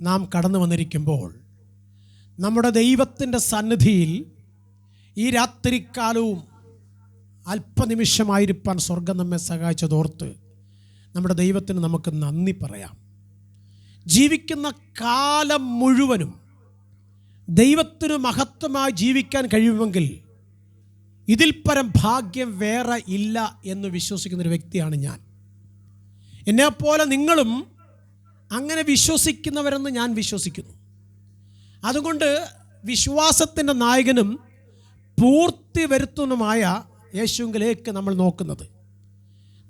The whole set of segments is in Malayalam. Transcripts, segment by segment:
നാം കടന്നു വന്നിരിക്കുമ്പോൾ നമ്മുടെ ദൈവത്തിന്റെ സന്നിധിയിൽ ഈ രാത്രിക്കാലവും അല്പനിമിഷമായിരിക്കാൻ സ്വർഗം നമ്മെ സഹായിച്ചതോർത്ത് നമ്മുടെ ദൈവത്തിന് നമുക്ക് നന്ദി പറയാം. ജീവിക്കുന്ന കാലം മുഴുവനും ദൈവത്തിന് മഹത്വമായി ജീവിക്കാൻ കഴിയുമെങ്കിൽ ഇതിൽ പരം ഭാഗ്യം വേറെ ഇല്ല എന്ന് വിശ്വസിക്കുന്നൊരു വ്യക്തിയാണ് ഞാൻ. എന്നെപ്പോലെ നിങ്ങളും അങ്ങനെ വിശ്വസിക്കുന്നവരെന്ന് ഞാൻ വിശ്വസിക്കുന്നു. അതുകൊണ്ട് വിശ്വാസത്തിന്റെ നായകനും പൂർത്തി വരുത്തുന്നതുമായ യേശുവിലേക്ക് നമ്മൾ നോക്കുന്നത്.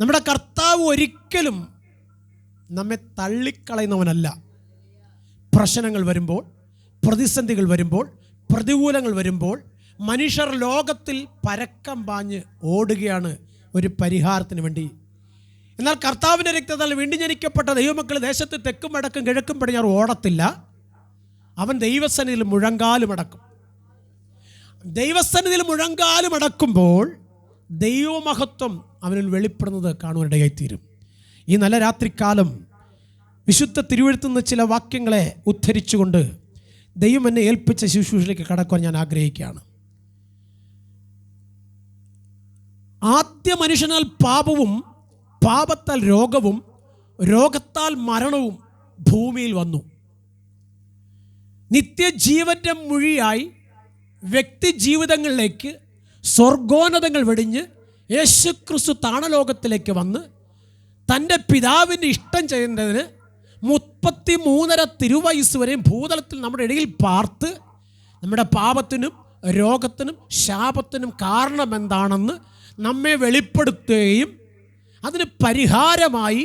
നമ്മുടെ കർത്താവ് ഒരിക്കലും നമ്മെ തള്ളിക്കളയുന്നവനല്ല. പ്രശ്നങ്ങൾ വരുമ്പോൾ പ്രതിസന്ധികൾ വരുമ്പോൾ പ്രതികൂലങ്ങൾ വരുമ്പോൾ മനുഷ്യർ ലോകത്തിൽ പരക്കം പാഞ്ഞ് ഓടുകയാണ് ഒരു പരിഹാരത്തിന് വേണ്ടി എന്നാൽ കർത്താവിന്റെ രക്തത്താൽ വീണ്ടും ജനിക്കപ്പെട്ട ദൈവമക്കൾ ദേശത്ത് തെക്കും വടക്കും കിഴക്കും പടിഞ്ഞാറും ഓടത്തില്ല. അവൻ ദൈവസന്നിധിയിൽ മുഴങ്കാലും അടക്കും. ദൈവസന്നിധിയിൽ മുഴങ്കാലും അടക്കുമ്പോൾ ദൈവമഹത്വം അവനിൽ വെളിപ്പെടുന്നത് കാണുവാനിടയായിത്തീരും ഈ നല്ല രാത്രിക്കാലം വിശുദ്ധ തിരുവഴുത്തുന്ന ചില വാക്യങ്ങളെ ഉദ്ധരിച്ചുകൊണ്ട് ദൈവം എന്നെ ഏൽപ്പിച്ച ശുശ്രൂഷയിലേക്ക് കടക്കുവാൻ ഞാൻ ആഗ്രഹിക്കുകയാണ്. ആദ്യ മനുഷ്യനാൽ പാപവും പാപത്താൽ രോഗവും രോഗത്താൽ മരണവും ഭൂമിയിൽ വന്നു. നിത്യജീവന്റെ മൊഴിയായി വ്യക്തി ജീവിതങ്ങളിലേക്ക് സ്വർഗോന്നതങ്ങൾ വെടിഞ്ഞ് യേശുക്രിസ്തു താണലോകത്തിലേക്ക് വന്ന് തന്റെ പിതാവിന്റെ ഇഷ്ടം ചെയ്യുന്നതിന് മുപ്പത്തി മൂന്നര തിരുവയസ് വരെയും ഭൂതലത്തിൽ നമ്മുടെ ഇടയിൽ പാർത്ത് നമ്മുടെ പാപത്തിനും രോഗത്തിനും ശാപത്തിനും കാരണമെന്താണെന്ന് നമ്മെ വെളിപ്പെടുത്തുകയും അതിന് പരിഹാരമായി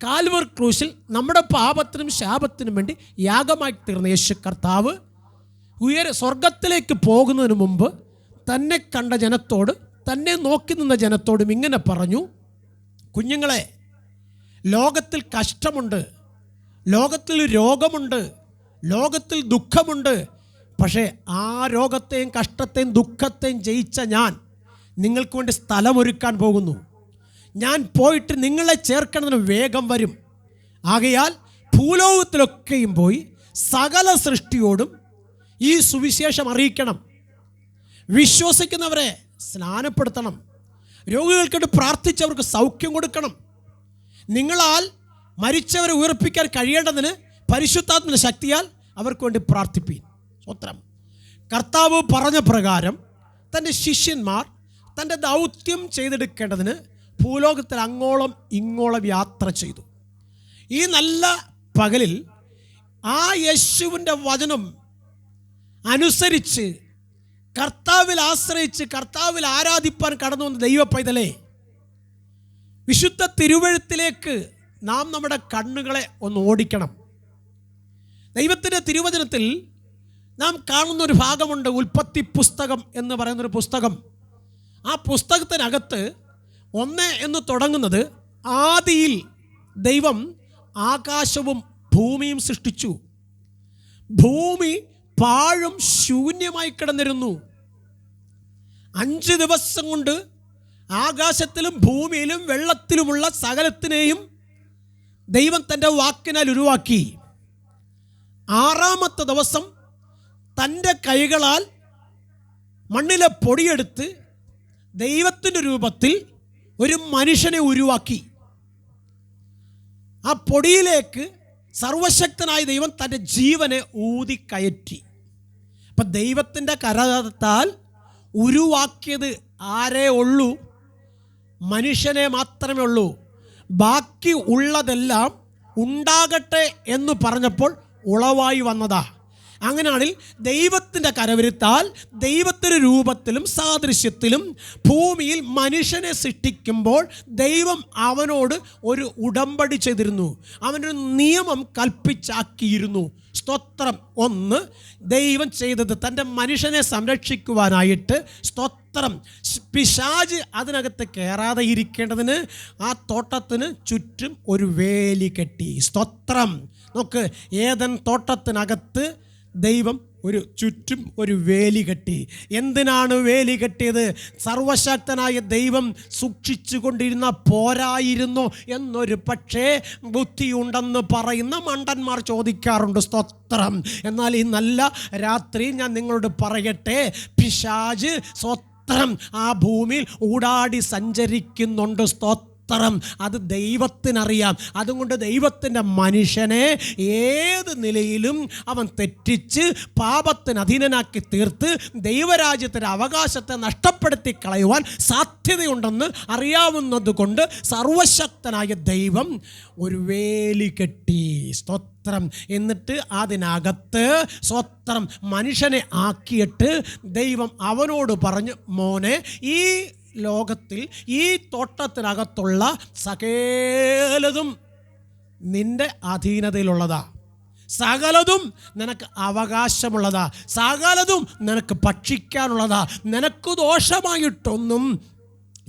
കാൽവർ ക്രൂശിൽ നമ്മുടെ പാപത്തിനും ശാപത്തിനും വേണ്ടി യാഗമായി തീർന്ന യേശു കർത്താവ് ഉയര സ്വർഗത്തിലേക്ക് പോകുന്നതിന് മുമ്പ് തന്നെ കണ്ട ജനത്തോട് തന്നെ നോക്കി നിന്ന ജനത്തോടും ഇങ്ങനെ പറഞ്ഞു കുഞ്ഞുങ്ങളെ ലോകത്തിൽ കഷ്ടമുണ്ട് ലോകത്തിൽ രോഗമുണ്ട് ലോകത്തിൽ ദുഃഖമുണ്ട് പക്ഷേ ആ രോഗത്തെയും കഷ്ടത്തെയും ദുഃഖത്തെയും ജയിച്ച ഞാൻ നിങ്ങൾക്ക് വേണ്ടി സ്ഥലമൊരുക്കാൻ പോകുന്നു. ഞാൻ പോയിട്ട് നിങ്ങളെ ചേർക്കണതിന് വേഗം വരും. ആകയാൽ ഭൂലോകത്തിലൊക്കെയും പോയി സകല സൃഷ്ടിയോടും ഈ സുവിശേഷം അറിയിക്കണം. വിശ്വസിക്കുന്നവരെ സ്നാനപ്പെടുത്തണം. രോഗികൾക്കിട്ട് പ്രാർത്ഥിച്ചവർക്ക് സൗഖ്യം കൊടുക്കണം. നിങ്ങളാൽ മരിച്ചവരെ ഉയർപ്പിക്കാൻ കഴിയേണ്ടതിന് പരിശുദ്ധാത്മന ശക്തിയാൽ അവർക്ക് വേണ്ടി പ്രാർത്ഥിപ്പീൻ. സ്വത്രം കർത്താവ് പറഞ്ഞ പ്രകാരം തന്റെ ശിഷ്യന്മാർ തന്റെ ദൗത്യം ചെയ്തെടുക്കേണ്ടതിന് ഭൂലോകത്തിൽ അങ്ങോളം ഇങ്ങോളം യാത്ര ചെയ്തു. ഈ നല്ല പകലിൽ ആ യേശുവിന്റെ വചനം അനുസരിച്ച് കർത്താവിൽ ആശ്രയിച്ച് കർത്താവിൽ ആരാധിപ്പാൻ കടന്നു വന്ന ദൈവ പൈതലേ വിശുദ്ധ തിരുവഴുത്തിലേക്ക് നാം നമ്മുടെ കണ്ണുകളെ ഒന്ന് ഓടിക്കണം. ദൈവത്തിന്റെ തിരുവചനത്തിൽ നാം കാണുന്ന ഒരു ഭാഗമുണ്ട് ഉൽപ്പത്തി പുസ്തകം എന്ന് പറയുന്നൊരു പുസ്തകം. ആ പുസ്തകത്തിനകത്ത് ഒന്ന് എന്ന് തുടങ്ങുന്നത് ആദിയിൽ ദൈവം ആകാശവും ഭൂമിയും സൃഷ്ടിച്ചു. ഭൂമി പാഴും ശൂന്യമായി കിടന്നിരുന്നു. അഞ്ച് ദിവസം കൊണ്ട് ആകാശത്തിലും ഭൂമിയിലും വെള്ളത്തിലുമുള്ള സകലത്തിനെയും ദൈവം തന്റെ വാക്കിനാൽ ഉരുവാക്കി. ആറാമത്തെ ദിവസം തന്റെ കൈകളാൽ മണ്ണിലെ പൊടിയെടുത്ത് ദൈവത്തിന്റെ രൂപത്തിൽ ഒരു മനുഷ്യനെ ഉരുവാക്കി. ആ പൊടിയിലേക്ക് സർവശക്തനായ ദൈവം തന്റെ ജീവനെ ഊതി കയറ്റി അപ്പം ദൈവത്തിന്റെ കരതത്താൽ ഉരുവാക്കിയത് ആരേ ഉള്ളൂ? മനുഷ്യനെ മാത്രമേ ഉള്ളൂ. ബാക്കി ഉള്ളതെല്ലാം ഉണ്ടാകട്ടെ എന്ന് പറഞ്ഞപ്പോൾ ഉളവായി വന്നതാ. അങ്ങനെയാണെങ്കിൽ ദൈവത്തിന്റെ കരവിരുത്താൽ ദൈവത്തിന്റെ രൂപത്തിലും സാദൃശ്യത്തിലും ഭൂമിയിൽ മനുഷ്യനെ സൃഷ്ടിക്കുമ്പോൾ ദൈവം അവനോട് ഒരു ഉടമ്പടി ചെയ്തിരുന്നു. അവനൊരു നിയമം കൽപ്പിച്ചാക്കിയിരുന്നു. സ്തോത്രം ഒന്ന് ദൈവം ചെയ്തത് തന്റെ മനുഷ്യനെ സംരക്ഷിക്കുവാനായിട്ട് സ്തോത്രം. പിശാജ് അതിനകത്ത് കയറാതെ ഇരിക്കേണ്ടതിന് ആ തോട്ടത്തിന് ചുറ്റും ഒരു വേലി കെട്ടി. സ്തോത്രം. നോക്ക് ഏതൻ തോട്ടത്തിനകത്ത് ദൈവം ഒരു ചുറ്റും ഒരു വേലി കെട്ടി. എന്തിനാണ് വേലി കെട്ടിയത്? സർവശക്തനായ ദൈവം സൂക്ഷിച്ചു കൊണ്ടിരുന്ന പോരായിരുന്നു എന്നൊരു പക്ഷേ ബുദ്ധിയുണ്ടെന്ന് പറയുന്ന മണ്ടന്മാർ ചോദിക്കാറുണ്ട് സ്തോത്രം. എന്നാൽ ഈ നല്ല രാത്രി ഞാൻ നിങ്ങളോട് പറയട്ടെ പിശാജ് സ്വത്രം ആ ഭൂമിയിൽ ഊടാടി സഞ്ചരിക്കുന്നുണ്ട് സ്തോത്രം. സ്തോത്രം അത് ദൈവത്തിനറിയാം. അതുകൊണ്ട് ദൈവത്തിന്റെ മനുഷ്യനെ ഏത് നിലയിലും അവൻ തെറ്റിച്ച് പാപത്തിന് അധീനനാക്കി തീർത്ത് ദൈവരാജ്യത്തിന്റെ അവകാശത്തെ നഷ്ടപ്പെടുത്തി കളയുവാൻ സാധ്യതയുണ്ടെന്ന് അറിയാവുന്നത് കൊണ്ട് സർവശക്തനായ ദൈവം ഒരു വേലി കെട്ടി സ്തോത്രം. എന്നിട്ട് അതിനകത്ത് സ്വത്രം മനുഷ്യനെ ആക്കിയിട്ട് ദൈവം അവനോട് പറഞ്ഞു മോനെ ഈ ലോകത്തിൽ ഈ തോട്ടത്തിനകത്തുള്ള സകലതും നിന്റെ അധീനതയിലുള്ളതാ. സകലതും നിനക്ക് അവകാശമുള്ളതാ. സകലതും നിനക്ക് ഭക്ഷിക്കാനുള്ളതാ. നിനക്ക് ദോഷമായിട്ടൊന്നും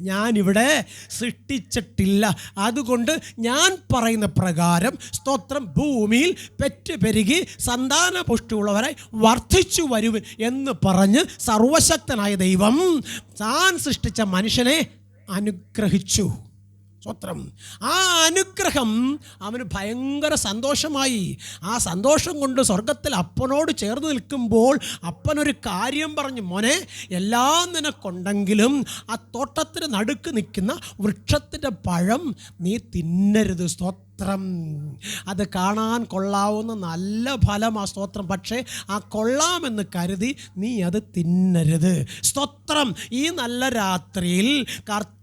ഞാനിവിടെ സൃഷ്ടിച്ചിട്ടില്ല. അതുകൊണ്ട് ഞാൻ പറയുന്ന പ്രകാരം സ്തോത്രം ഭൂമിയിൽ പെറ്റ് പെരുകി സന്താന പുഷ്ടിയുള്ളവരായി വർദ്ധിച്ചു വരും എന്ന് പറഞ്ഞ് സർവശക്തനായ ദൈവം താൻ സൃഷ്ടിച്ച മനുഷ്യനെ അനുഗ്രഹിച്ചു. സ്വത്രം ആ അനുഗ്രഹം അവന് ഭയങ്കര സന്തോഷമായി. ആ സന്തോഷം കൊണ്ട് സ്വർഗത്തിൽ അപ്പനോട് ചേർന്ന് നിൽക്കുമ്പോൾ അപ്പനൊരു കാര്യം പറഞ്ഞു മോനെ എല്ലാം നിനക്കുണ്ടെങ്കിലും ആ തോട്ടത്തിന് നടുക്ക് നിൽക്കുന്ന വൃക്ഷത്തിന്റെ പഴം നീ തിന്നരുത്. സ്തോത്രം. അത് കാണാൻ കൊള്ളാവുന്ന നല്ല ഫലം ആ സ്തോത്രം. പക്ഷേ ആ കൊള്ളാമെന്ന് കരുതി നീ അത് തിന്നരുത്. സ്തോത്രം. ഈ നല്ല രാത്രിയിൽ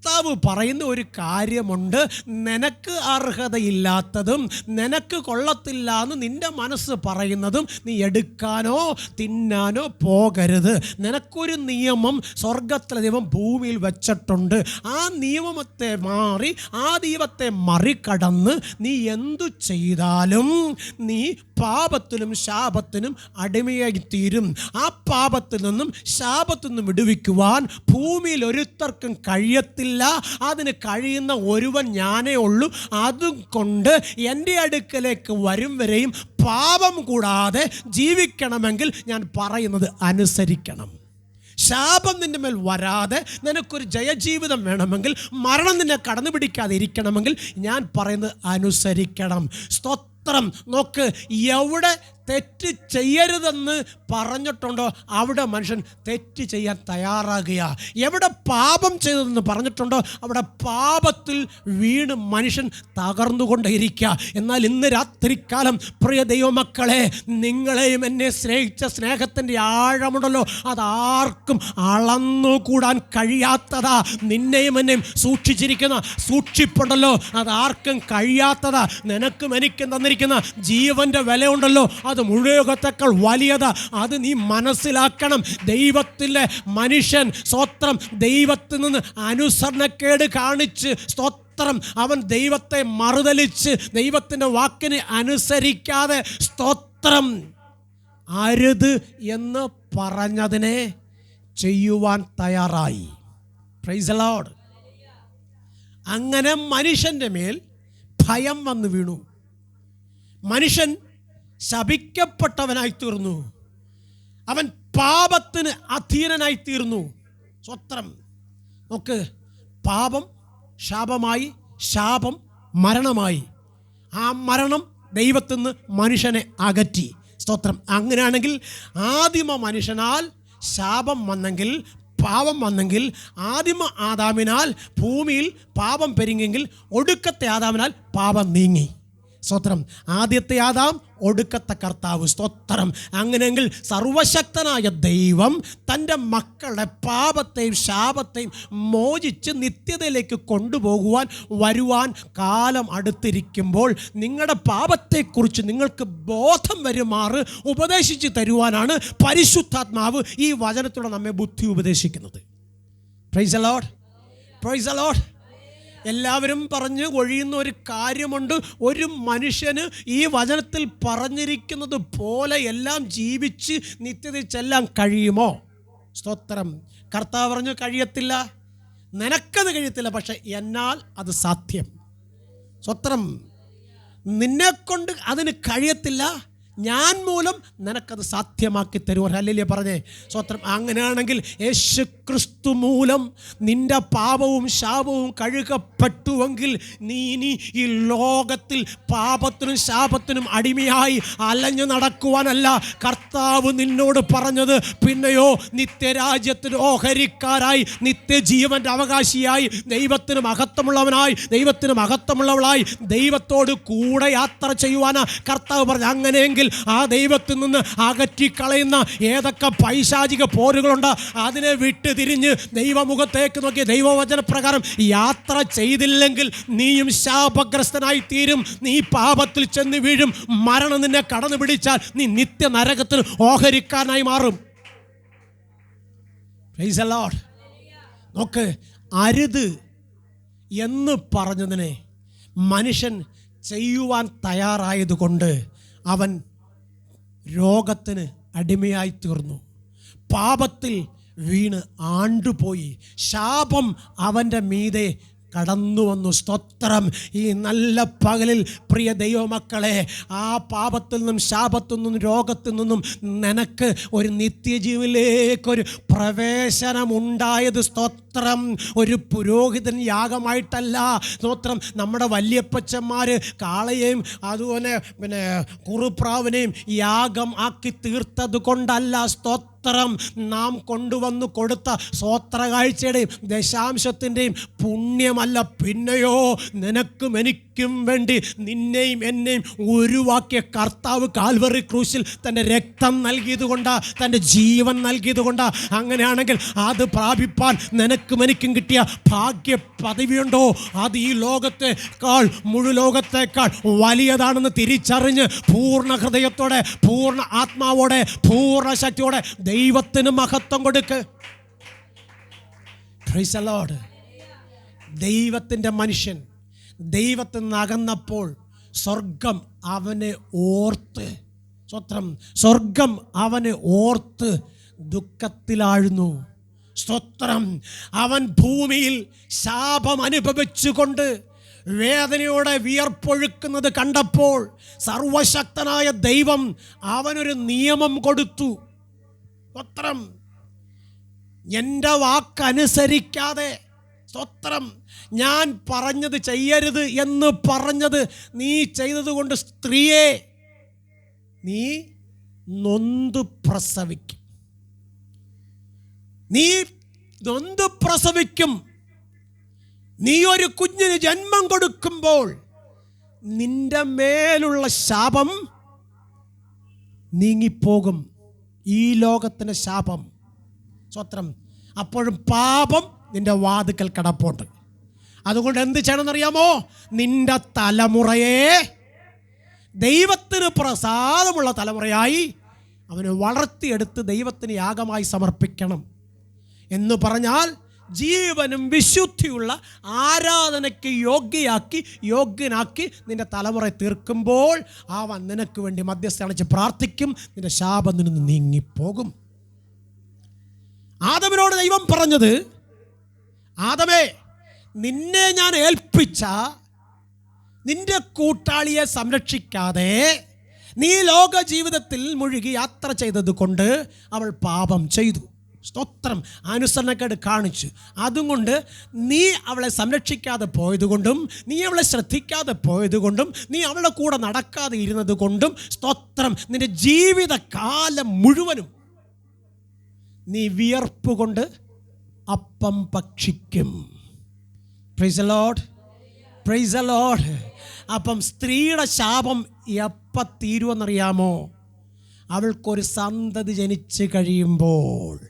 കർത്താവ് പറയുന്ന ഒരു കാര്യമുണ്ട്. നിനക്ക് അർഹതയില്ലാത്തതും നിനക്ക് കൊള്ളത്തില്ല എന്ന് നിന്റെ മനസ്സ് പറയുന്നതും നീ എടുക്കാനോ തിന്നാനോ പോകരുത്. നിനക്കൊരു നിയമം സ്വർഗത്തിലെ ദൈവം ഭൂമിയിൽ വെച്ചിട്ടുണ്ട്. ആ നിയമത്തെ മാറി ആ ദൈവത്തെ മറികടന്ന് നീ എന്തു ചെയ്താലും നീ പാപത്തിനും ശാപത്തിനും അടിമയായി തീരും ആ പാപത്തിൽ നിന്നും ശാപത്തിൽ നിന്നും വിടുവിക്കുവാൻ ഭൂമിയിൽ ഒരുത്തർക്കും കഴിയത്തില്ല. അതിന് കഴിയുന്ന ഒരുവൻ ഞാനേ ഉള്ളൂ. അതും കൊണ്ട് എന്റെ അടുക്കലേക്ക് വരും വരെയും പാപം കൂടാതെ ജീവിക്കണമെങ്കിൽ ഞാൻ പറയുന്നത് അനുസരിക്കണം. ശാപം നിന്റെ മേൽ വരാതെ നിനക്കൊരു ജയജീവിതം വേണമെങ്കിൽ മരണം നിന്നെ കടന്നു പിടിക്കാതെ ഇരിക്കണമെങ്കിൽ ഞാൻ പറയുന്നത് അനുസരിക്കണം. സ്തോത്രം നോക്ക് എവിടെ തെറ്റ് ചെയ്യരുതെന്ന് പറഞ്ഞിട്ടുണ്ടോ അവിടെ മനുഷ്യൻ തെറ്റ് ചെയ്യാൻ തയ്യാറാകുക. എവിടെ പാപം ചെയ്തതെന്ന് പറഞ്ഞിട്ടുണ്ടോ അവിടെ പാപത്തിൽ വീണ് മനുഷ്യൻ തകർന്നുകൊണ്ടേയിരിക്കുക. എന്നാൽ ഇന്ന് രാത്രിക്കാലം പ്രിയ ദൈവമക്കളെ നിങ്ങളെയും എന്നെ സ്നേഹിച്ച സ്നേഹത്തിന്റെ ആഴമുണ്ടല്ലോ. അതാർക്കും അളന്നുകൂടാൻ കഴിയാത്തതാ. നിന്നെയും എന്നെയും സൂക്ഷിച്ചിരിക്കുന്ന സൂക്ഷിപ്പുണ്ടല്ലോ. അതാർക്കും കഴിയാത്തതാ. നിനക്കും എനിക്കും തന്നിരിക്കുന്ന ജീവന്റെ വിലയുണ്ടല്ലോ. അത് മുഴുവത്തേക്കാൾ വലിയത്. അത് നീ മനസ്സിലാക്കണം. ദൈവത്തിലെ മനുഷ്യൻ സ്വത്രം ദൈവത്തിൽ നിന്ന് അനുസരണക്കേട് കാണിച്ച് സ്തോത്രം. അവൻ ദൈവത്തെ മറുതലിച്ച് ദൈവത്തിന്റെ വാക്കിന് അനുസരിക്കാതെ സ്തോത്രം. അരുത് എന്ന് പറഞ്ഞതിനെ ചെയ്യുവാൻ തയ്യാറായി. പ്രൈസ് അങ്ങനെ മനുഷ്യന്റെ മേൽ ഭയം വന്നു വീണു. മനുഷ്യൻ ശപിക്കപ്പെട്ടവനായി തീർന്നു അവൻ പാപത്തിന് അധീനനായി തീർന്നു സ്വത്രം. നോക്ക് പാപം ശാപമായി ശാപം മരണമായി. ആ മരണം ദൈവത്തിൽ നിന്ന് മനുഷ്യനെ അകറ്റി. സ്തോത്രം. അങ്ങനെയാണെങ്കിൽ ആദിമ മനുഷ്യനാൽ ശാപം വന്നെങ്കിൽ പാപം വന്നെങ്കിൽ ആദിമ ആദാമിനാൽ ഭൂമിയിൽ പാപം പെരുങ്ങെങ്കിൽ ഒടുക്കത്തെ ആദാമിനാൽ പാപം നീങ്ങി. സ്തോത്രം. ആദ്യത്തെ ആദാം ഒടുക്കത്തെ കർത്താവ് സ്തോത്രം. അങ്ങനെയെങ്കിൽ സർവശക്തനായ ദൈവം തന്റെ മക്കളെ പാപത്തെയും ശാപത്തെയും മോചിച്ച് നിത്യതയിലേക്ക് കൊണ്ടുപോകുവാൻ വരുവാൻ കാലം അടുത്തിരിക്കുമ്പോൾ നിങ്ങളുടെ പാപത്തെക്കുറിച്ച് നിങ്ങൾക്ക് ബോധം വരുമാറ് ഉപദേശിച്ച് തരുവാനാണ് പരിശുദ്ധാത്മാവ് ഈ വചനത്തോടെ നമ്മെ ബുദ്ധി ഉപദേശിക്കുന്നത്. പ്രൈസ് അലോഡ് പ്രൈസ് അലോഡ് എല്ലാവരും പറഞ്ഞ് ഒഴിയുന്ന ഒരു കാര്യമുണ്ട്. ഒരു മനുഷ്യന് ഈ വചനത്തിൽ പറഞ്ഞിരിക്കുന്നത് പോലെ എല്ലാം ജീവിച്ച് നിത്യത ചെല്ലാൻ കഴിയുമോ? സ്തോത്രം. കർത്താവ് പറഞ്ഞു കഴിയത്തില്ല. നിനക്കത് കഴിയത്തില്ല പക്ഷെ എന്നാൽ അത് സാധ്യം. സ്വത്രം നിന്നെക്കൊണ്ട് അതിന് കഴിയത്തില്ല. ഞാൻ മൂലം നിനക്കത് സാധ്യമാക്കി തരുവാൻ അല്ലല്ലേ പറഞ്ഞേ. സ്വത്രം അങ്ങനെയാണെങ്കിൽ യേശു ക്രിസ്തു മൂലം നിന്റെ പാപവും ശാപവും കഴുകപ്പെട്ടുവെങ്കിൽ നീ ഇനി ഈ ലോകത്തിൽ പാപത്തിനും ശാപത്തിനും അടിമയായി അലഞ്ഞു നടക്കുവാനല്ല. കർത്താവ് നിന്നോട് പറഞ്ഞത് പിന്നെയോ നിത്യരാജ്യത്തിന് ഓഹരിക്കാരായി നിത്യജീവന്റെ അവകാശിയായി ദൈവത്തിന് മഹത്വമുള്ളവനായി ദൈവത്തിന് മഹത്വമുള്ളവളായി ദൈവത്തോട് കൂടെ യാത്ര ചെയ്യുവാനാണ് കർത്താവ് പറഞ്ഞു അങ്ങനെയെങ്കിൽ ആ ദൈവത്തിൽ നിന്ന് അകറ്റിക്കളയുന്ന ഏതൊക്കെ പൈശാചിക പോരുകളുണ്ട് അതിനെ വിട്ട് തിരിഞ്ഞ് ദൈവമുഖത്തേക്ക് നോക്കി ദൈവവചനപ്രകാരം യാത്ര ചെയ്തില്ലെങ്കിൽ നീയും ശാപഗ്രസ്തനായി തീരും നീ പാപത്തിൽ ചെന്ന് വീഴും. മരണം നിന്നെ കടന്നു പിടിച്ചാൽ നീ നിത്യ നരകത്തിന് ഓഹരിക്കാനായി മാറും. നോക്ക് അരുത് എന്ന് പറഞ്ഞതിനെ മനുഷ്യൻ ചെയ്യുവാൻ തയ്യാറായതുകൊണ്ട് അവൻ രോഗത്തിന് അടിമയായി തീർന്നു. പാപത്തിൽ വീണ് ആണ്ടുപോയി. ശാപം അവന്റെ മീതെ കടന്നു വന്നു സ്തോത്രം. ഈ നല്ല പകലിൽ പ്രിയ ദൈവമക്കളെ ആ പാപത്തിൽ നിന്നും ശാപത്തിൽ നിന്നും രോഗത്തിൽ നിന്നും നിനക്ക് ഒരു നിത്യജീവിലേക്കൊരു പ്രവേശനമുണ്ടായത് സ്തോത്രം. ഒരു പുരോഹിതൻ യാഗമായിട്ടല്ല. സ്തോത്രം. നമ്മുടെ വല്യപ്പച്ചന്മാർ കാളയെയും അതുപോലെ പിന്നെ കുറുപ്രാവിനെയും യാഗം ആക്കി തീർത്തത് കൊണ്ടല്ല സ്തോത്രം. സ്തോത്രം. നാം കൊണ്ടുവന്നു കൊടുത്ത സ്വോത്ര കാഴ്ചയുടെയും ദശാംശത്തിന്റെയും പുണ്യമല്ല. പിന്നെയോ നിനക്കും എനിക്കും വേണ്ടി നിന്നെയും എന്നെയും ഒഴിവാക്കിയ കർത്താവ് കാൽവറി ക്രൂശിൽ തന്റെ രക്തം നൽകിയത് കൊണ്ടാ തന്റെ ജീവൻ നൽകിയത് കൊണ്ടാ അങ്ങനെയാണെങ്കിൽ അത് പ്രാപിപ്പാൻ നിനക്കും എനിക്കും കിട്ടിയ ഭാഗ്യ പദവിയുണ്ടോ? അത് ഈ ലോകത്തെക്കാൾ മുഴു ലോകത്തേക്കാൾ വലിയതാണെന്ന് തിരിച്ചറിഞ്ഞ് പൂർണ ഹൃദയത്തോടെ പൂർണ ആത്മാവോടെ പൂർണ ശക്തിയോടെ ദൈവത്തിന് മഹത്വം കൊടുക്ക്. Lord. ദൈവത്തിന്റെ മനുഷ്യൻ ദൈവത്തിൽ നിന്ന് അകന്നപ്പോൾ സ്വർഗം അവനെ ഓർത്ത് സ്വത്രം സ്വർഗം അവനെ ഓർത്ത് ദുഃഖത്തിലാഴുന്നു. സ്തോത്രം അവൻ ഭൂമിയിൽ ശാപം അനുഭവിച്ചുകൊണ്ട് വേദനയോടെ വിയർപ്പൊഴുക്കുന്നത് കണ്ടപ്പോൾ സർവശക്തനായ ദൈവം അവനൊരു നിയമം കൊടുത്തു. സ്തോത്രം. എന്റെ വാക്കനുസരിക്കാതെ സ്തോത്രം. ഞാൻ പറഞ്ഞത് ചെയ്യരുത് എന്ന് പറഞ്ഞത് നീ ചെയ്തതുകൊണ്ട് സ്ത്രീയെ നീ നൊന്ത് പ്രസവിക്കും. നീ നൊന്ത് പ്രസവിക്കും. നീ ഒരു കുഞ്ഞിന് ജന്മം കൊടുക്കുമ്പോൾ നിന്റെ മേലുള്ള ശാപം നീങ്ങിപ്പോകും. ഈ ലോകത്തിന്റെ ശാപം. സ്വത്രം. അപ്പോഴും പാപം നിന്റെ വാതുക്കൽ കിടപ്പുണ്ട്. അതുകൊണ്ട് എന്ത് ചെയ്യണമെന്നറിയാമോ നിന്റെ തലമുറയെ ദൈവത്തിന് പ്രസാദമുള്ള തലമുറയായി അവനെ വളർത്തിയെടുത്ത് ദൈവത്തിന് യാഗമായി സമർപ്പിക്കണം. എന്ന് പറഞ്ഞാൽ ജീവനും വിശുദ്ധിയുള്ള ആരാധനയ്ക്ക് യോഗ്യയാക്കി യോഗ്യനാക്കി നിന്റെ തലമുറ തീർക്കുമ്പോൾ അവൻ നിനക്ക് വേണ്ടി മധ്യസ്ഥ പ്രാർത്ഥിക്കും. നിന്റെ ശാപം നിന്ന് നീങ്ങിപ്പോകും. ആദമിനോട് ദൈവം പറഞ്ഞത് ആദമേ നിന്നെ ഞാൻ ഏൽപ്പിച്ച നിന്റെ കൂട്ടാളിയെ സംരക്ഷിക്കാതെ നീ ലോക ജീവിതത്തിൽ മുഴുകി യാത്ര ചെയ്തത് കൊണ്ട് അവൾ പാപം ചെയ്തു. സ്തോത്രം അനുസരണക്കേട് കാണിച്ചു. അതുകൊണ്ട് നീ അവളെ സംരക്ഷിക്കാതെ പോയതുകൊണ്ടും നീ അവളെ ശ്രദ്ധിക്കാതെ പോയതുകൊണ്ടും നീ അവളുടെ കൂടെ നടക്കാതെ ഇരുന്നത് കൊണ്ടും സ്തോത്രം നിന്റെ ജീവിതകാലം മുഴുവനും നീ വിയർപ്പ് കൊണ്ട് അപ്പം ഭക്ഷിക്കും. പ്രൈസ് പ്രൈസലോഡ് പ്രൈസ് ലോഡ് അപ്പം സ്ത്രീയുടെ ശാപം എപ്പ തീരുമെന്നറിയാമോ? അവൾക്കൊരു സന്തതി ജനിച്ച് കഴിയുമ്പോൾ.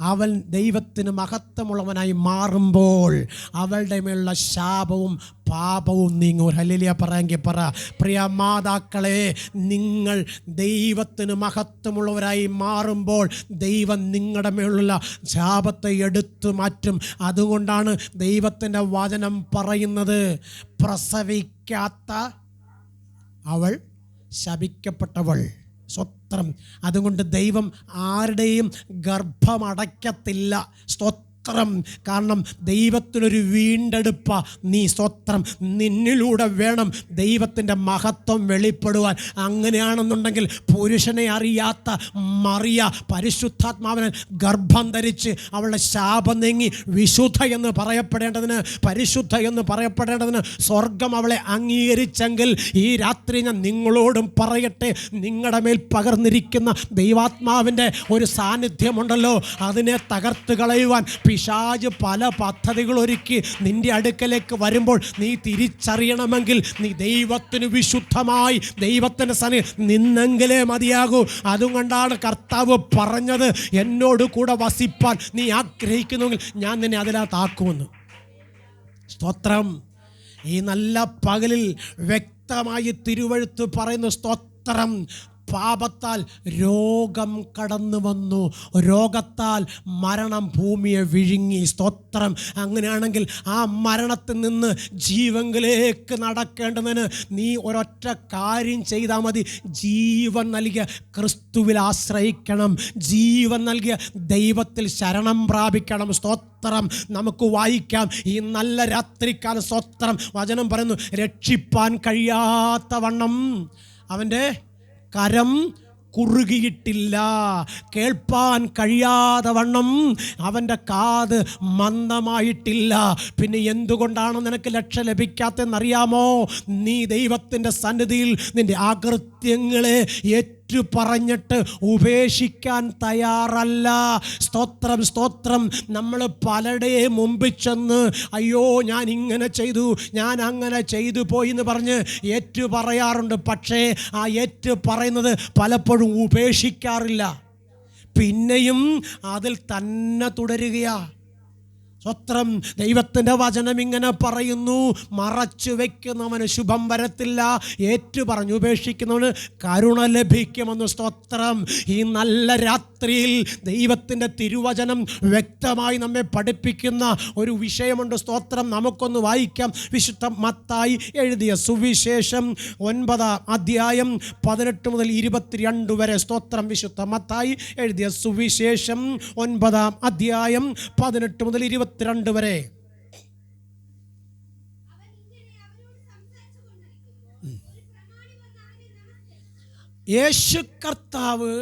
അവൻ ദൈവത്തിന് മഹത്വമുള്ളവനായി മാറുമ്പോൾ അവളുടെ മേലുള്ള ശാപവും പാപവും നീങ്ങും. ഒരു ഹല്ലേലൂയ പറയാമെങ്കിൽ പറ. പ്രിയ മാതാക്കളെ നിങ്ങൾ ദൈവത്തിന് മഹത്വമുള്ളവരായി മാറുമ്പോൾ ദൈവം നിങ്ങളുടെ മേലുള്ള ശാപത്തെ എടുത്തു മാറ്റും. അതുകൊണ്ടാണ് ദൈവത്തിന്റെ വചനം പറയുന്നത് പ്രസവിക്കാത്ത അവൾ ശപിക്കപ്പെട്ടവൾ. സ്വത്രം അതുകൊണ്ട് ദൈവം ആരുടെയും ഗർഭമടയ്ക്കത്തില്ല സ്തോത്രം. സ്തോത്രം. കാരണം ദൈവത്തിനൊരു വീണ്ടെടുപ്പ. നീ സ്തോത്രം. നിന്നിലൂടെ വേണം ദൈവത്തിന്റെ മഹത്വം വെളിപ്പെടുവാൻ. അങ്ങനെയാണെന്നുണ്ടെങ്കിൽ പുരുഷനെ അറിയാത്ത മറിയ പരിശുദ്ധാത്മാവിനെ ഗർഭം ധരിച്ച് അവളുടെ ശാപം നീങ്ങി വിശുദ്ധ എന്ന് പറയപ്പെടേണ്ടതിന് പരിശുദ്ധ എന്ന് പറയപ്പെടേണ്ടതിന് സ്വർഗം അവളെ അംഗീകരിച്ചെങ്കിൽ ഈ രാത്രി ഞാൻ നിങ്ങളോടും പറയട്ടെ. നിങ്ങളുടെ മേൽ പകർന്നിരിക്കുന്ന ദൈവാത്മാവിന്റെ ഒരു സാന്നിധ്യമുണ്ടല്ലോ. അതിനെ തകർത്ത് കളയുവാൻ പിശാജ് പല പദ്ധതികൾ ഒരുക്കി നിന്റെ അടുക്കലേക്ക് വരുമ്പോൾ നീ തിരിച്ചറിയണമെങ്കിൽ നീ ദൈവത്തിന് വിശുദ്ധമായി ദൈവത്തിന്റെ സനി നിന്നെങ്കിലേ മതിയാകൂ. അതുകൊണ്ടാണ് കർത്താവ് പറഞ്ഞത് എന്നോട് കൂടെ വസിപ്പാൻ നീ ആഗ്രഹിക്കുന്നുവെങ്കിൽ ഞാൻ നിന്നെ അതിനകത്താക്കുമെന്ന് സ്തോത്രം. ഈ നല്ല പകലിൽ വ്യക്തമായി തിരുവഴുത്ത് പറയുന്ന സ്തോത്രം. പാപത്താൽ രോഗം കടന്നു വന്നു. രോഗത്താൽ മരണം ഭൂമിയെ വിഴുങ്ങി. സ്തോത്രം. അങ്ങനെയാണെങ്കിൽ ആ മരണത്തിൽ നിന്ന് ജീവങ്കിലേക്ക് നടക്കേണ്ടതിന് നീ ഒരൊറ്റ കാര്യം ചെയ്താൽ മതി. ജീവൻ നൽകിയ ക്രിസ്തുവിൽ ആശ്രയിക്കണം. ജീവൻ നൽകിയ ദൈവത്തിൽ ശരണം പ്രാപിക്കണം. സ്തോത്രം. നമുക്ക് വായിക്കാം. ഈ നല്ല രാത്രിക്കാല സ്തോത്രം. വചനം പറയുന്നു രക്ഷിപ്പാൻ കഴിയാത്ത വണ്ണം. അവന്റെ കരം കുറുകിയിട്ടില്ല. കേൾപ്പാൻ കഴിയാതെ വണ്ണം അവന്റെ കാത് മന്ദമായിട്ടില്ല. പിന്നെ എന്തുകൊണ്ടാണ് നിനക്ക് ലക്ഷ്യം ലഭിക്കാത്തതെന്നറിയാമോ? നീ ദൈവത്തിന്റെ സന്നിധിയിൽ നിന്റെ ആകൃത്യങ്ങളെ ഏറ്റു പറഞ്ഞിട്ട് ഉപേക്ഷിക്കാൻ തയ്യാറല്ല. സ്തോത്രം സ്തോത്രം. നമ്മൾ പലരുടെയും മുമ്പിൽ ചെന്ന് അയ്യോ ഞാൻ ഇങ്ങനെ ചെയ്തു ഞാൻ അങ്ങനെ ചെയ്തു പോയി എന്ന് പറഞ്ഞ് ഏറ്റു പറയാറുണ്ട്. പക്ഷേ ആ ഏറ്റു പറയുന്നത് പലപ്പോഴും ഉപേക്ഷിക്കാറില്ല. പിന്നെയും അതിൽ തന്നെ തുടരുകയാ. സ്വത്രം ദൈവത്തിന്റെ വചനം ഇങ്ങനെ പറയുന്നു മറച്ചു വയ്ക്കുന്നവന് ശുഭം വരത്തില്ല. ഏറ്റു പറഞ്ഞു ഉപേക്ഷിക്കുന്നവന് കരുണ ലഭിക്കുമെന്ന് സ്തോത്രം. ഈ നല്ല രാത്രിയിൽ ദൈവത്തിന്റെ തിരുവചനം വ്യക്തമായി നമ്മെ പഠിപ്പിക്കുന്ന ഒരു വിഷയമുണ്ട്. സ്തോത്രം നമുക്കൊന്ന് വായിക്കാം. വിശുദ്ധ മത്തായി എഴുതിയ സുവിശേഷം ഒൻപതാം അധ്യായം പതിനെട്ട് മുതൽ ഇരുപത്തിരണ്ട് വരെ സ്തോത്രം വിശുദ്ധ മത്തായി എഴുതിയ സുവിശേഷം ഒൻപതാം അധ്യായം പതിനെട്ട് മുതൽ ഇരുപത്തിരണ്ട് വരെ. യേശു കർത്താവ്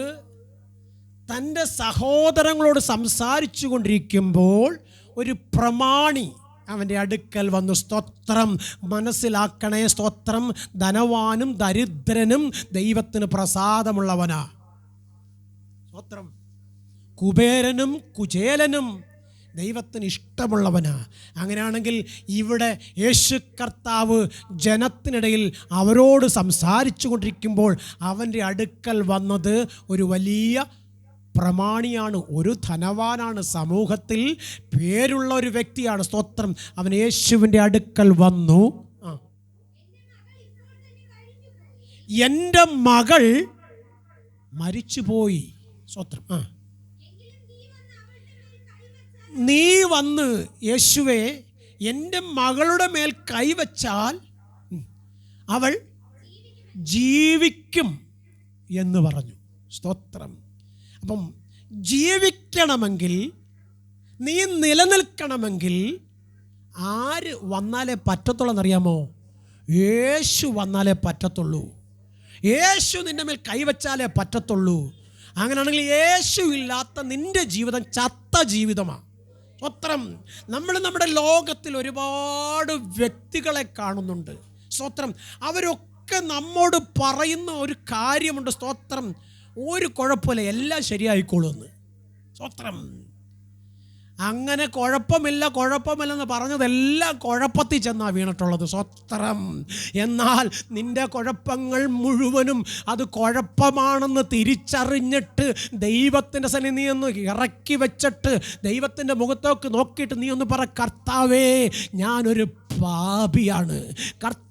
തന്റെ സഹോദരങ്ങളോട് സംസാരിച്ചു കൊണ്ടിരിക്കുമ്പോൾ ഒരു പ്രമാണി അവന്റെ അടുക്കൽ വന്നു സ്തോത്രം മനസ്സിലാക്കണേ സ്തോത്രം ധനവാനും ദരിദ്രനും ദൈവത്തിന് പ്രസാദമുള്ളവനാ. സ്തോത്രം കുബേരനും കുചേലനും ദൈവത്തിന് ഇഷ്ടമുള്ളവനാ. അങ്ങനെയാണെങ്കിൽ ഇവിടെ യേശു കർത്താവ് ജനത്തിനിടയിൽ അവരോട് സംസാരിച്ചു കൊണ്ടിരിക്കുമ്പോൾ അവന്റെ അടുക്കൽ വന്നത് ഒരു വലിയ പ്രമാണിയാണ് ഒരു ധനവാനാണ് സമൂഹത്തിൽ പേരുള്ള ഒരു വ്യക്തിയാണ് സ്തോത്രം. അവൻ യേശുവിന്റെ അടുക്കൽ വന്നു. എന്റെ മകൾ മരിച്ചുപോയി. സ്തോത്രം. ആ. നീ വന്ന് യേശുവെ എന്റെ മകളുടെ മേൽ കൈവച്ചാൽ അവൾ ജീവിക്കും എന്ന് പറഞ്ഞു. സ്തോത്രം. അപ്പം ജീവിക്കണമെങ്കിൽ നീ നിലനിൽക്കണമെങ്കിൽ ആര് വന്നാലേ പറ്റത്തുള്ളൂ എന്നറിയാമോ യേശു വന്നാലേ പറ്റത്തുള്ളൂ. യേശു നിന്റെ മേൽ കൈവച്ചാലേ പറ്റത്തുള്ളൂ. അങ്ങനെയാണെങ്കിൽ യേശു ഇല്ലാത്ത നിന്റെ ജീവിതം ചത്ത ജീവിതമാണ് സ്വത്രം നമ്മൾ നമ്മുടെ ലോകത്തിൽ ഒരുപാട് വ്യക്തികളെ കാണുന്നുണ്ട്. സ്വത്രം അവരൊക്കെ നമ്മോട് പറയുന്ന ഒരു കാര്യമുണ്ട്. സ്തോത്രം. ഒരു കുഴപ്പമില്ല എല്ലാം ശരിയായിക്കോളുമെന്ന് സ്വത്രം. അങ്ങനെ കുഴപ്പമില്ല കുഴപ്പമില്ലെന്ന് പറഞ്ഞതെല്ലാം കുഴപ്പത്തിൽ ചെന്നാ വീണിട്ടുള്ളത്. സ്വത്രം. എന്നാൽ നിന്റെ കുഴപ്പങ്ങൾ മുഴുവനും അത് കുഴപ്പമാണെന്ന് തിരിച്ചറിഞ്ഞിട്ട് ദൈവത്തിന്റെ സന്നി നീ ഒന്ന് ഇറക്കി വെച്ചിട്ട് ദൈവത്തിന്റെ മുഖത്തോക്ക് നോക്കിയിട്ട് നീ ഒന്ന് പറ കർത്താവേ ഞാനൊരു പാപിയാണ്.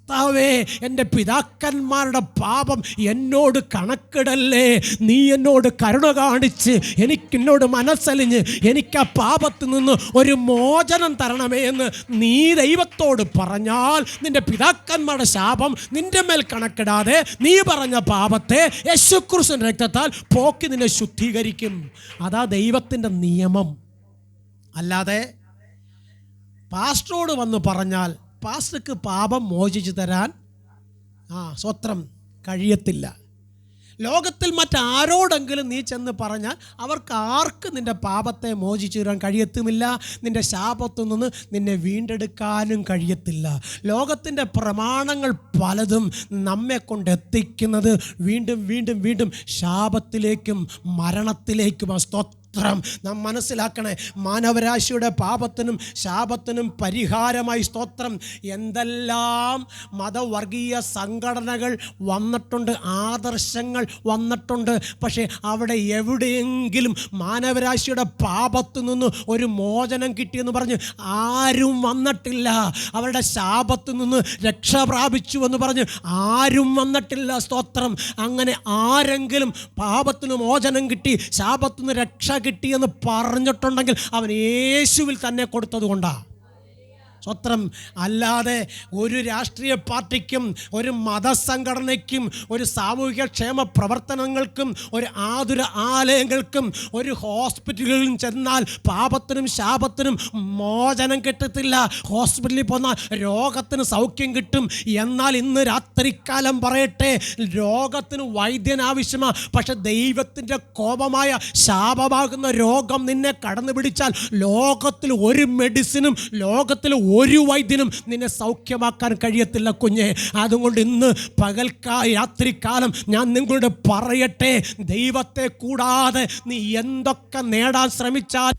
കർത്താവേ എന്റെ പിതാക്കന്മാരുടെ പാപം എന്നോട് കണക്കിടല്ലേ? നീ എന്നോട് കരുണ കാണിച്ച് എനിക്ക് എന്നോട് മനസ്സലിഞ്ഞ് എനിക്ക് ആ പാപത്തിൽ നിന്ന് ഒരു മോചനം തരണമേ എന്ന് നീ ദൈവത്തോട് പറഞ്ഞാൽ നിന്റെ പിതാക്കന്മാരുടെ ശാപം നിന്റെ മേൽ കണക്കിടാതെ നീ പറഞ്ഞ പാപത്തെ യേശുക്രിസ്തുവിന്റെ രക്തത്താൽ പോക്കി നിന്നെ ശുദ്ധീകരിക്കും. അതാ ദൈവത്തിന്റെ നിയമം. അല്ലാതെ പാസ്റ്ററോട് വന്ന് പറഞ്ഞാൽ പാസ്റ്റർക്ക് പാപം മോചിച്ചു തരാൻ ആ സ്വത്രം കഴിയത്തില്ല. ലോകത്തിൽ മറ്റാരോടെങ്കിലും നീ ചെന്ന് പറഞ്ഞാൽ അവർക്ക് ആർക്ക് നിന്റെ പാപത്തെ മോചിച്ചു തരാൻ കഴിയത്തുമില്ല? നിന്റെ ശാപത്തു നിന്ന് നിന്നെ വീണ്ടെടുക്കാനും കഴിയത്തില്ല. ലോകത്തിന്റെ പ്രമാണങ്ങൾ പലതും നമ്മെ കൊണ്ട് എത്തിക്കുന്നത് വീണ്ടും വീണ്ടും വീണ്ടും ശാപത്തിലേക്കും മരണത്തിലേക്കും സ്തോത്രം. നാം മനസ്സിലാക്കണേ മാനവരാശിയുടെ പാപത്തിനും ശാപത്തിനും പരിഹാരമായി സ്തോത്രം. എന്തെല്ലാം മതവർഗീയ സംഘടനകൾ വന്നിട്ടുണ്ട് ആദർശങ്ങൾ വന്നിട്ടുണ്ട്. പക്ഷേ അവിടെ എവിടെയെങ്കിലും മാനവരാശിയുടെ പാപത്തു നിന്ന് ഒരു മോചനം കിട്ടിയെന്ന് പറഞ്ഞ് ആരും വന്നിട്ടില്ല. അവരുടെ ശാപത്തു നിന്ന് രക്ഷ പ്രാപിച്ചു എന്ന് പറഞ്ഞ് ആരും വന്നിട്ടില്ല സ്തോത്രം. അങ്ങനെ ആരെങ്കിലും പാപത്തിന് മോചനം കിട്ടി ശാപത്തു നിന്ന് രക്ഷ കിട്ടിയെന്ന് പറഞ്ഞിട്ടുണ്ടെങ്കിൽ അവൻ യേശുവിൽ തന്നെ കൊടുത്തത് കൊണ്ടാണ് സ്വത്രം അല്ലാതെ ഒരു രാഷ്ട്രീയ പാർട്ടിക്കും ഒരു മതസംഘടനയ്ക്കും ഒരു സാമൂഹിക ക്ഷേമ പ്രവർത്തനങ്ങൾക്കും ഒരു ആതുര ആലയങ്ങൾക്കും ഒരു ഹോസ്പിറ്റലുകളിലും ചെന്നാൽ പാപത്തിനും ശാപത്തിനും മോചനം കിട്ടത്തില്ല. ഹോസ്പിറ്റലിൽ പോന്നാൽ രോഗത്തിന് സൗഖ്യം കിട്ടും. എന്നാൽ ഇന്ന് രാത്രിക്കാലം പറയട്ടെ രോഗത്തിന് വൈദ്യൻ ആവശ്യമാണ് പക്ഷെ ദൈവത്തിന്റെ കോപമായ ശാപമാകുന്ന രോഗം നിന്നെ കടന്നു പിടിച്ചാൽ ലോകത്തിൽ ഒരു മെഡിസിനും ലോകത്തിൽ ഒരു വൈദ്യനും നിന്നെ സൗഖ്യമാക്കാൻ കഴിയത്തില്ല കുഞ്ഞെ. അതുകൊണ്ട് ഇന്ന് പകൽക്കാ രാത്രിക്കാലം ഞാൻ നിങ്ങളോട് പറയട്ടെ. ദൈവത്തെ കൂടാതെ നീ എന്തൊക്കെ നേടാൻ ശ്രമിച്ചാൽ